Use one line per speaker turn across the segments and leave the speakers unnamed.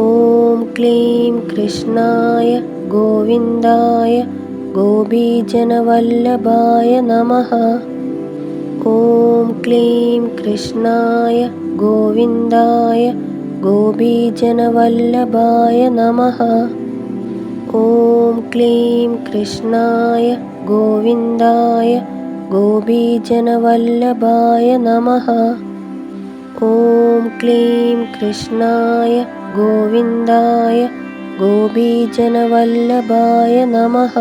ॐ क्लीं कृष्णाय गोविन्दाय गोपीजनवल्लभाय नमः। ॐ क्लीं कृष्णाय गोविन्दाय गोपीजनवल्लभाय नमः। ॐ क्लीं कृष्णाय गोविन्दाय गोपीजनवल्लभाय नमः। ॐ क्लीं कृष्णाय गोविन्दाय गोपीजनवल्लभाय नमः।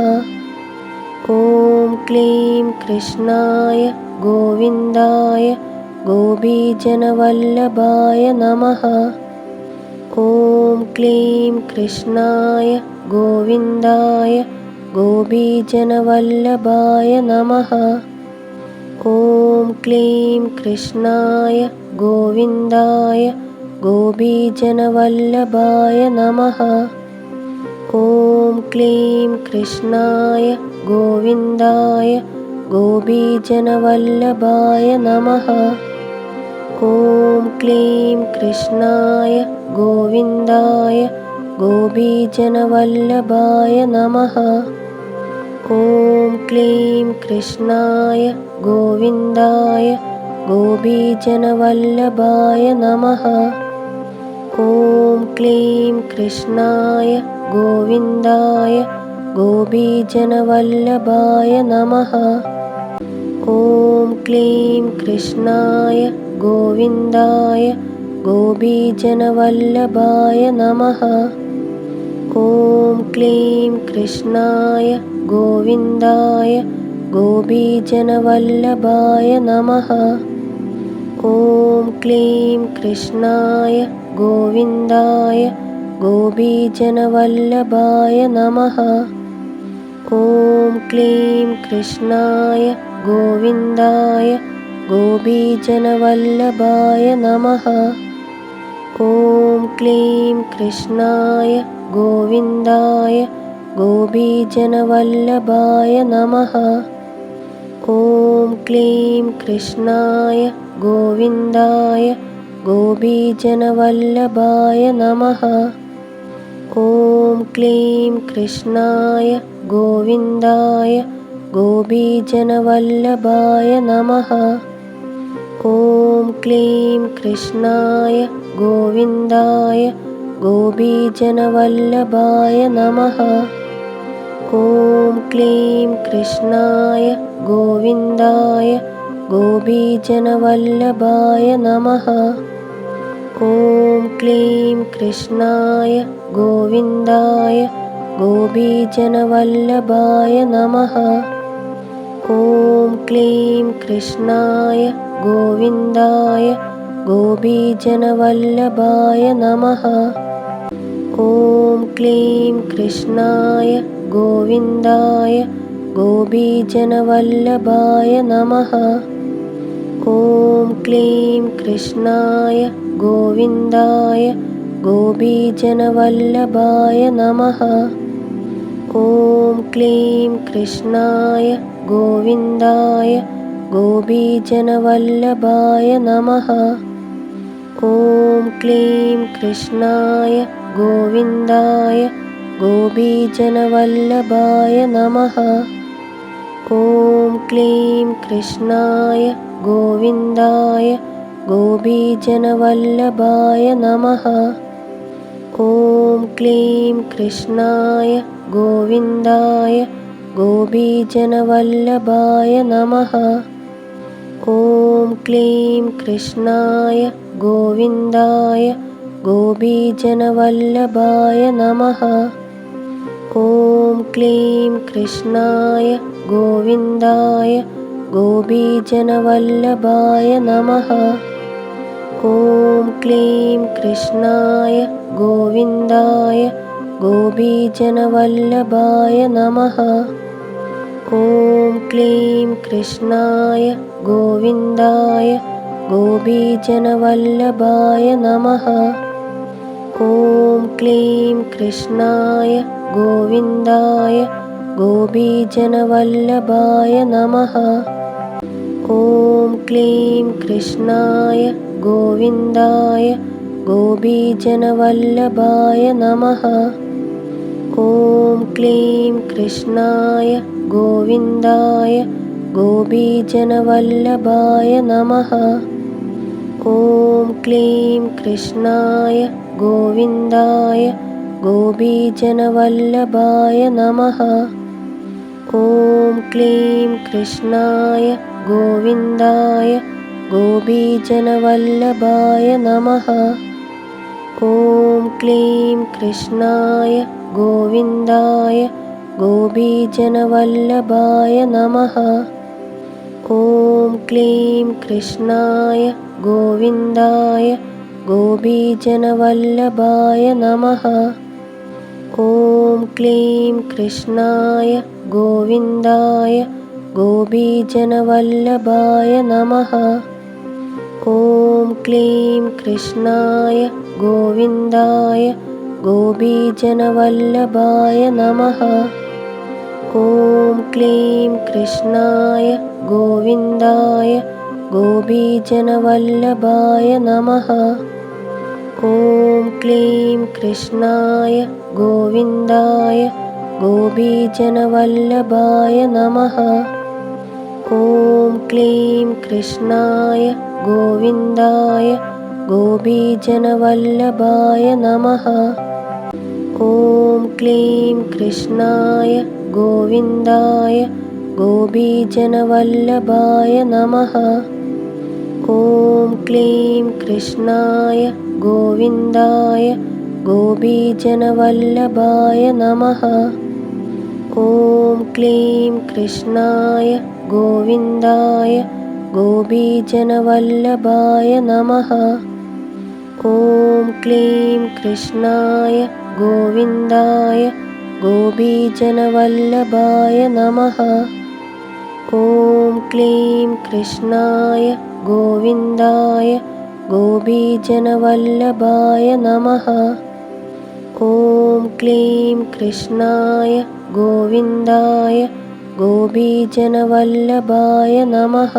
ॐ क्लीं कृष्णाय गोविन्दाय गोपीजनवल्लभाय नमः। ॐ क्लीं कृष्णाय गोविन्दाय गोपीजनवल्लभाय नमः। ॐ क्लीं कृष्णाय गोविन्दाय गोपीजनवल्लभाय नमः। ॐ क्लीं कृष्णाय गोविन्दाय गोपीजनवल्लभाय नमः। ॐ क्लीं कृष्णाय गोविन्दाय गोपीजनवल्लभाय नमः। ॐ क्लीं कृष्णाय गोविन्दाय गोपीजनवल्लभाय नमः ॐ क्लीं कृष्णाय गोविन्दाय गोपीजनवल्लभाय नमः। ॐ क्लीं कृष्णाय गोविन्दाय गोपीजनवल्लभाय नमः। ॐ क्लीं कृष्णाय गोविन्दाय गोपीजनवल्लभाय नमः। ॐ क्लीं कृष्णाय गोविन्दाय गोपीजनवल्लभाय नमः। ॐ क्लीं कृष्णाय गोविन्दाय गोपीजनवल्लभाय नमः। ॐ क्लीं कृष्णाय गोविन्दाय गोपीजनवल्लभाय नमः। ॐ क्लीं कृष्णाय गोविन्दाय गोपीजनवल्लभाय नमः। ॐ क्लीं कृष्णाय गोविन्दाय गोपीजनवल्लभाय नमः। ॐ क्लीं कृष्णाय गोविन्दाय गोपीजनवल्लभाय नमः। ॐ क्लीं कृष्णाय गोविन्दाय गोपीजनवल्लभाय नमः। ॐ क्लीं कृष्णाय गोविन्दाय गोपीजनवल्लभाय नमः। ॐ क्लीं कृष्णाय गोविन्दाय गोपीजनवल्लभाय नमः। ॐ क्लीं कृष्णाय गोविन्दाय गोपीजनवल्लभाय नमः ॐ क्लीं कृष्णाय गोविन्दाय गोपीजनवल्लभाय नमः। ॐ क्लीं कृष्णाय गोविन्दाय गोपीजनवल्लभाय नमः। ॐ क्लीं कृष्णाय गोविन्दाय गोपीजनवल्लभाय नमः ॐ क्लीं कृष्णाय गोविन्दाय गोपीजनवल्लभाय नमः। ॐ क्लीं कृष्णाय गोविन्दाय गोपीजनवल्लभाय नमः। ॐ क्लीं कृष्णाय गोविन्दाय गोपीजनवल्लभाय नमः ॐ क्लीं कृष्णाय गोविन्दाय गोपीजनवल्लभाय नमः। ॐ क्लीं कृष्णाय गोविन्दाय गोपीजनवल्लभाय नमः। ॐ क्लीं कृष्णाय गोविन्दाय गोपीजनवल्लभाय नमः। ॐ क्लीं कृष्णाय गोविन्दाय गोपीजनवल्लभाय नमः। ॐ क्लीं कृष्णाय गोविन्दाय गोपीजनवल्लभाय नमः। ॐ क्लीं कृष्णाय गोविन्दाय गोपीजनवल्लभाय नमः। ॐ क्लीं कृष्णाय गोविन्दाय गोपीजनवल्लभाय नमः। ॐ क्लीं कृष्णाय गोविन्दाय गोपीजनवल्लभाय नमः। ॐ क्लीं कृष्णाय गोविन्दाय गोपीजनवल्लभाय नमः। ॐ क्लीं कृष्णाय गोविन्दाय गोपीजनवल्लभाय नमः ॐ क्लीं कृष्णाय गोविन्दाय गोपीजनवल्लभाय नमः। ॐ क्लीं कृष्णाय गोविन्दाय गोपीजनवल्लभाय नमः। ॐ क्लीं कृष्णाय गोविन्दाय गोपीजनवल्लभाय नमः ॐ क्लीं कृष्णाय गोविन्दाय गोपीजनवल्लभाय नमः। ॐ क्लीं कृष्णाय गोविन्दाय गोपीजनवल्लभाय नमः। ॐ क्लीं कृष्णाय गोविन्दाय गोपीजनवल्लभाय नमः ॐ क्लीं कृष्णाय गोविन्दाय गोपीजनवल्लभाय नमः। ॐ क्लीं कृष्णाय गोविन्दाय गोपीजनवल्लभाय नमः। ॐ क्लीं कृष्णाय गोविन्दाय गोपीजनवल्लभाय नमः ॐ क्लीं कृष्णाय गोविन्दाय गोपीजनवल्लभाय नमः। ॐ क्लीं कृष्णाय गोविन्दाय गोपीजनवल्लभाय नमः।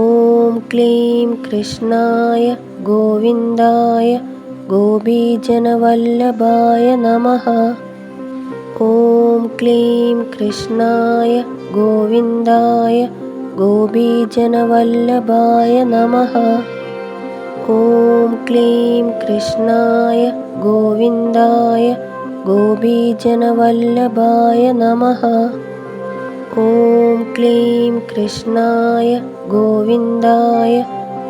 ॐ क्लीं कृष्णाय गोविन्दाय गोपीजनवल्लभाय नमः ॐ क्लीं कृष्णाय गोविन्दाय गोपीजनवल्लभाय नमः। ॐ क्लीं कृष्णाय गोविन्दाय गोपीजनवल्लभाय नमः। ॐ क्लीं कृष्णाय गोविन्दाय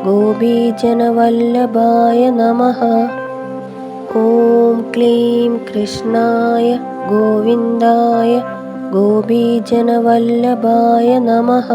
गोपीजनवल्लभाय नमः ॐ क्लीं कृष्णाय गोविन्दाय गोपीजनवल्लभाय नमः